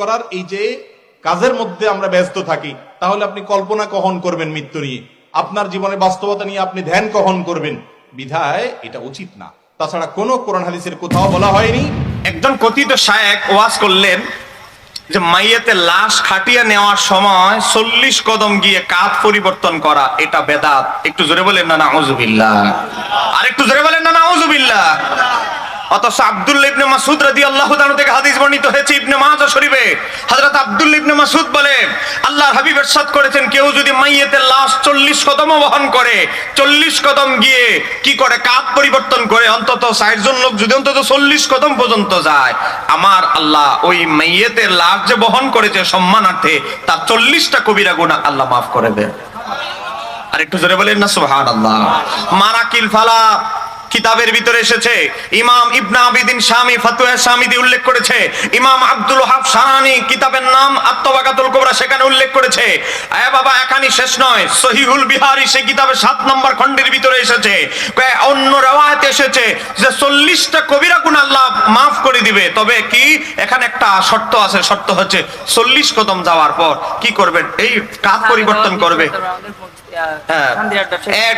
করার এই যে কাজের মধ্যে আমরা ব্যস্ত থাকি, তাহলে আপনি কল্পনা কখন করবেন মৃত্যু নিয়ে? আপনার জীবনের বাস্তবতা নিয়ে আপনি ধ্যান কখন করবেন? বিধায় এটা উচিত না। তাছাড়া কোনো কোরআন হাদিসের কোথাও বলা হয়নি। একজন কথিত শায়েক ওয়াজ করলেন যে, মাইয়েতে লাশ খাটিয়ে নেওয়ার সময় চল্লিশ কদম গিয়ে কাত পরিবর্তন করা, এটা বেদাত। একটু জোরে বলেন না, নাউজুবিল্লাহ। আর একটু জোরে বলেন না, নাউজুবিল্লাহ। অথচ আব্দুল্লাহ ইবনে মাসুদ রাদিয়াল্লাহু তাআলা থেকে হাদিস বর্ণিত হয়েছে ইবনে মাজাহ শরীফে। হযরত আব্দুল্লাহ ইবনে মাসুদ বলে, আল্লাহর হাবিব ইরশাদ করেছেন, কেউ যদি মাইয়েতের লাশ 40 কদম বহন করে 40 কদম গিয়ে কি করে কাত পরিবর্তন করে, অন্তত 60 জন লোক যদি অন্তত 40 কদম পর্যন্ত যায়, আমার আল্লাহ ওই মাইয়েতের লাশ যে বহন করেছে সম্মানার্থে, তার 40টা কবিরা গুনাহ আল্লাহ মাফ করে দেন। আর একটু জোরে বলেন না, সুবহানাল্লাহ। মারাকিল ফালা কিতাবের ভিতরে এসেছে ইমাম ইবনা আবিদিন শামি ফাতুয়া শামিদি উল্লেখ করেছে ইমাম আব্দুল ওহাব সাহানি কিতাবের নাম আত্মবাকাতুল কোবরা সেখানে উল্লেখ করেছে এ বাবা এখানি শেষ নয় সহিহুল বিহারি সেই কিতাবের সাত নম্বর খণ্ডের ভিতরে এসেছে অন্য রেওয়ায়ত এসেছে যে চল্লিশটা কবিরা গুণ আল্লাহ মাফ করে দিবে তবে কি এখানে একটা শর্ত আছে শর্ত হচ্ছে চল্লিশ কদম যাওয়ার পর কি করবেন? এই কাজ পরিবর্তন করবে।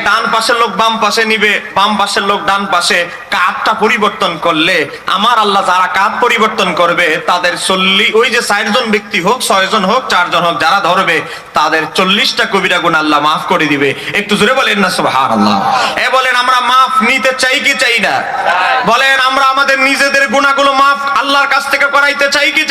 ডান পাশের লোক বাম পাশে নিবে বাম পাশের লোক ডান পাশে। কাপটা পরিবর্তন করলে আমার আল্লাহ যারা কাপ পরিবর্তন করবে তাদের চল্লিশ ওই যে জন ব্যক্তি হোক ছয়জন হোক চারজন হোক যারা ধরবে তাদের চল্লিশটা কবিরা গুণ আল্লাহ মাফ করে দিবে। একটু জোরে বলেন না সুবহান আল্লাহ এ বলেন আমরা মাফ নিতে চাই কি চাই না? বলেন আমরা আমাদের নিজেদের গুণাগুলো মাফ আল্লাহর কাছ থেকে করাইতে চাই কি